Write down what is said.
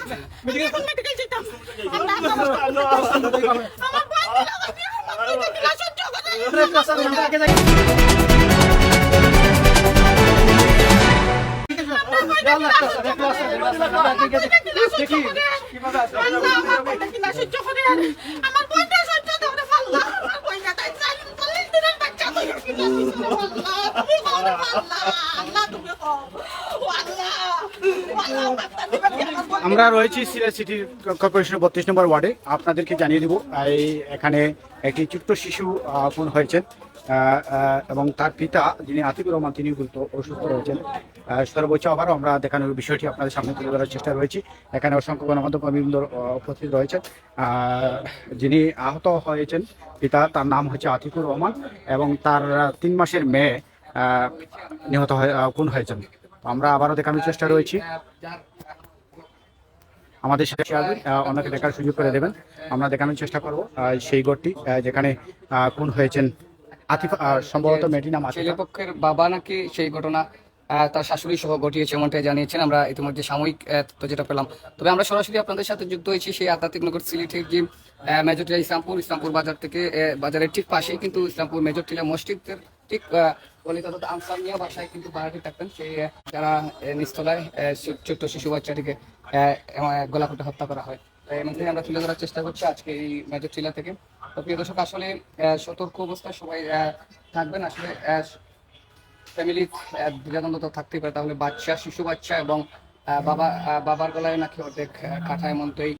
এখন মেডিকেল যেতাম আমরা আমার আমার বোন আমার সহ্য করে আল্লাহ আমার বোনটা কি না সহ্য করে আর আমার বোনটা সহ্য করে আল্লাহ আমার বোনটা তাই জালিম চল্লিশ দিনের বাচ্চা তো কি না আল্লাহ তুমি কও আল্লাহ আল্লাহ তুমি কও ও আল্লাহ আল্লাহ বাচ্চা দিবা কি আমার রয়েছি সিলেট সিটি কর্পোরেশন বত্রিশ নম্বর ওয়ার্ডে। আপনাদেরকে জানিয়ে দিব, এই এখানে একটি ছোট্ট শিশু খুন হয়েছেন। এবং তার পিতা যিনি আতিকুর রহমান তিনি গুরুত্ব অসুস্থ রয়েছেন। সর্বোচ্চ আবারও আমরা দেখানোর বিষয়টি আপনাদের সামনে তুলে ধরার চেষ্টা রয়েছি। এখানে অসংখ্য গণমাধ্যম কর্মীবৃন্দ উপস্থিত রয়েছেন। যিনি আহত হয়েছেন, পিতা, তার নাম হচ্ছে আতিকুর রহমান এবং তার তিন মাসের মেয়ে নিহত হয়ে খুন হয়েছেন। আমরা আবারও দেখানোর চেষ্টা রয়েছি। আমাদের সাথে শেয়ার আহ, অন্যকে দেখার সুযোগ করে দেবেন। আমরা দেখানোর চেষ্টা করব সেই ঘরটি যেখানে খুন হয়েছেন আতিফা সম্ভবত মেয়েটির নাম ছেলেপক্ষের বাবা নাকি সেই ঘটনা তার শাশুড়ি সহ ঘটিয়েছে এমনটাই জানিয়েছেন। আমরা ইতিমধ্যে সাময়িক তথ্য যেটা পেলাম। তবে আমরা সরাসরি আপনাদের সাথে যুক্ত হয়েছি সেই আধ্যাত্মিক নগর সিলেটের যে মেজরটিলা ইসলামপুর ইসলামপুর বাজার থেকে বাজারের ঠিক পাশেই। কিন্তু ইসলামপুর মেজর মেজরটিলা মসজিদের ঠিক গলিত অর্থাৎ আনসারনিয়া বাসায় কিন্তু ভাড়াটি থাকতেন। সেই যারা আহ, ছোট্ট শিশু বাচ্চাটিকে এমন এক হত্যা করা হয়। এর আমরা তুলে ধরার চেষ্টা করছি আজকে এই মেজরটিলা থেকে। তো প্রিয় দর্শক আসলে সতর্ক অবস্থায় সবাই থাকবেন। আসলে ফ্যামিলি দ্বিধাদ্বন্দ্ব থাকতেই পারে। তাহলে বাচ্চা শিশু বাচ্চা এবং বাবা বাবার গলায় নাকি অর্ধেক আহ, কাটা এমন তো এই